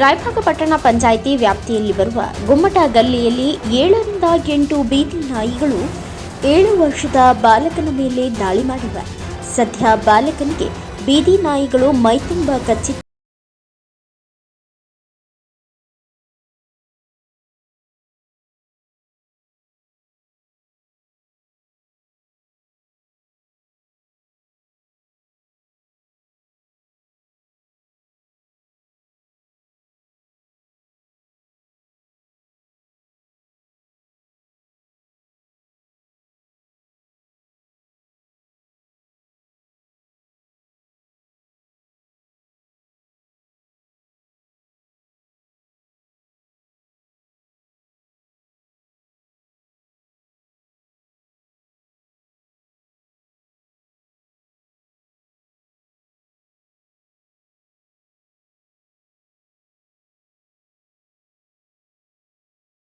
ರಾಯಭಾಗ ಪಟ್ಟಣ ಪಂಚಾಯಿತಿ ವ್ಯಾಪ್ತಿಯಲ್ಲಿ ಬರುವ ಗುಮ್ಮಟ ಗಲ್ಲಿಯಲ್ಲಿ ಏಳರಿಂದ ಎಂಟು ಬೀದಿ ನಾಯಿಗಳು ಏಳು ವರ್ಷದ ಬಾಲಕನ ಮೇಲೆ ದಾಳಿ ಮಾಡಿವೆ. ಸದ್ಯ ಬಾಲಕನಿಗೆ ಬೀದಿ ನಾಯಿಗಳು ಮೈತುಂಬ ಕಚ್ಚಿ